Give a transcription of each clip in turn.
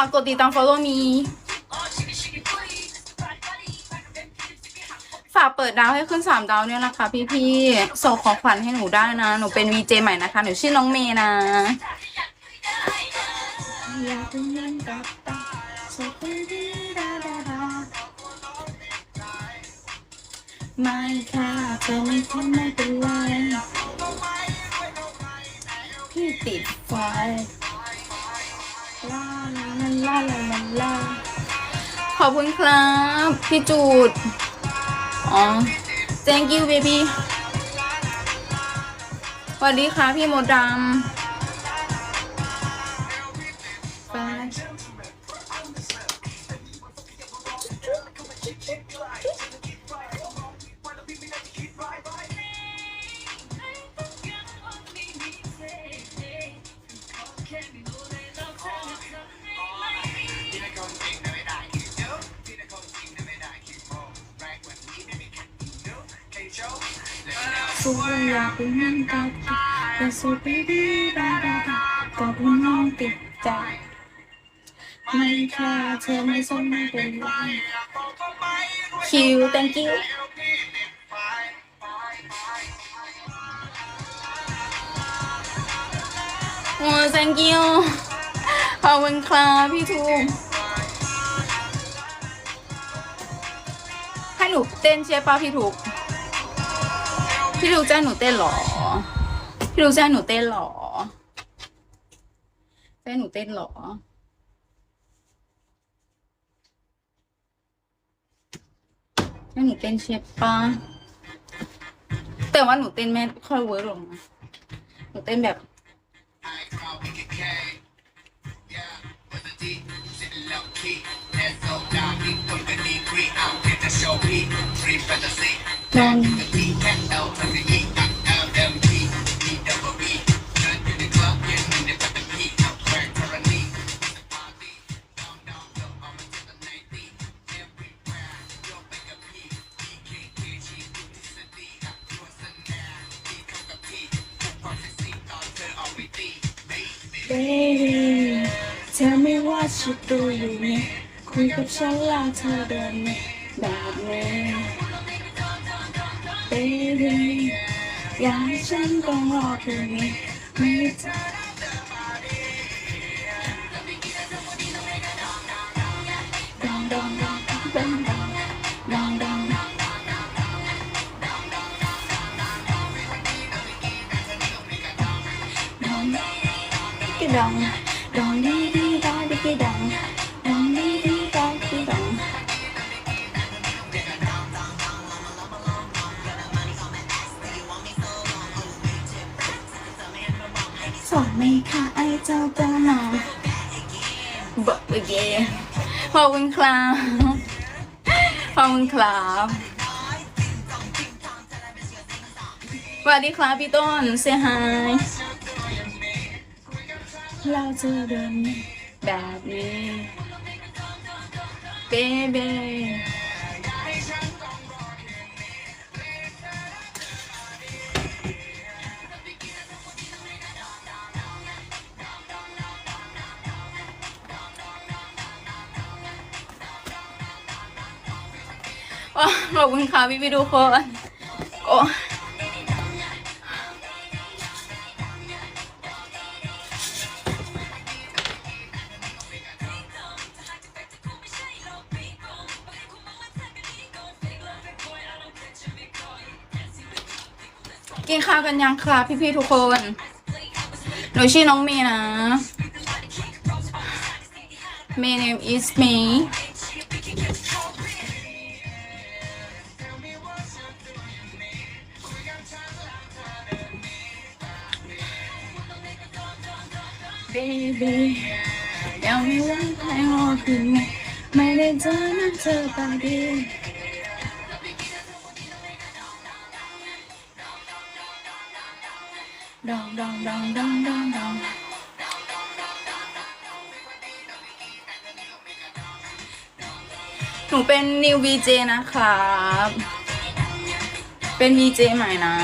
ากกดติดตาม follow me ฝากเปิดดาวให้ขึ้นสามดาวเนี่ยนะคะ พี่ๆส่งของขวัญให้หนูได้นะ หนูเป็น VJ ใหม่นะคะ หนูชื่อน้องเมย์นะไม่ค่ะเธอไม่ทำไม่เป็นไรพี่ติดไฟ ลาลาลาลาลาลาขอบคุณครับ พี่จูด อ๋อ thank you baby สวัสดีค่ะพี่โมดดำ สุดอยากเป็นนั่งกับแต่สุดดีดาดาดากับคุณน้องติดใจไม่ค่ะเธอไม่สนไม่เป็นไรคิว thank you โอ้ thank you ขอบคุณครับพี่ทูกให้หนูเต้นใช่ป่ะพี่ทูก พี่ทูกจะให้หนูเต้นหรอ พี่ทูกจะให้หนูเต้นหรอจะให้หนูเต้นหรอ ให้หนูเต้นเชฟป้าแต่ว่าหนูเต้นไม่ค่อยเวิร์กหรอกนะหนูเต้นแบบเบ Then. Baby, tell me what you do, you mean? คุยกับฉันแล้วเธอเดินไม่แบบนี้ เบบี้อยากให้ฉันต้องรอคืนนี้ไม่เธอดองดองดองดองดองดองดองดองกระดองดองดีดีดาดีกระดองดอง ไหมคะไอ้เจ้าตัวน้องบอกไปเกขอบคุณครับขอบคุณครับสวัสดีครับพี่ต้นเซฮายเราจะเดินแบบนี้เบเบ ขอบคุณค่ะพี่พี่ทุกคนโอ้กินข้าวกันยังครับพี่พี่ๆทุกคน หนูชื่อน้องเมย์นะ My name is May เบบียังไม่รักให้รอคืนไม่ได้เจอหน้าเธอตาดีดองดองดองดองดองดองหนูเป็น new VJ นะครับ เป็น VJ ใหม่นะ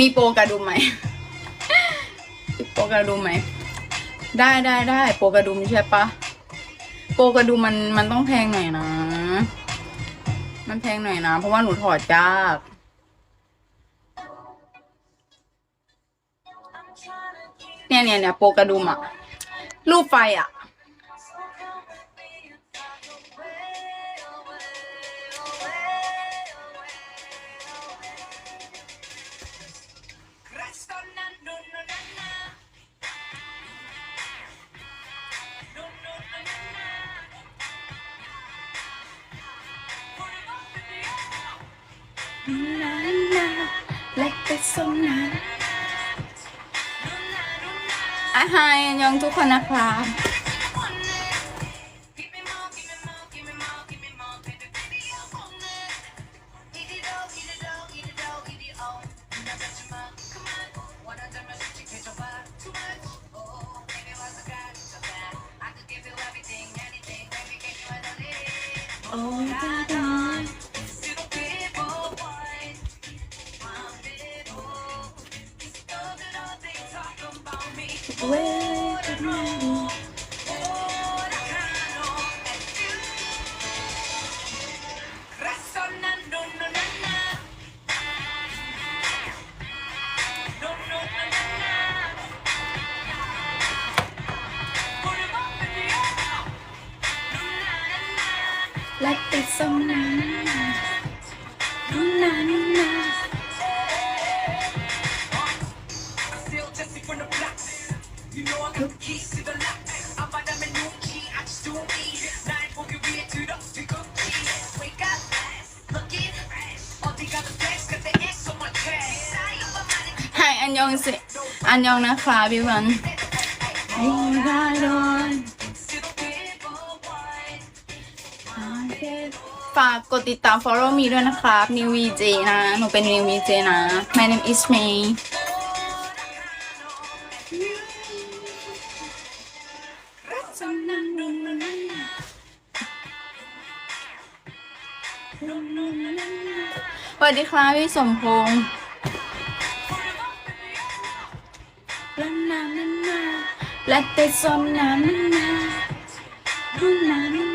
มีโปรกระดุมไหมมีโปรกระดุมไหม ได้ได้ได้โปรกระดุมใช่ปะโปรกระดุมมันมันต้องแพงหน่อยนะ มันแพงหน่อยนะ เพราะว่าหนูถอดยากเนี่ยเนี่ยเนี่ยโปรกระดุมอะรูปไฟอะ นานาเล็กไปสมนาอะไฮอันยองทุกคนนะครับ เวทนาแล ยองสิอันยองนะครับพี่วันโอ้ดาดอนฝากกดติดตาม follow me ด้วยนะครับ New VJ นะ หนูเป็น New VJ นะ My name is May สมนานุนานุนุนุนานาสวัสดีครับพี่สมพงษ์ และติดสมนานุนานุนานุ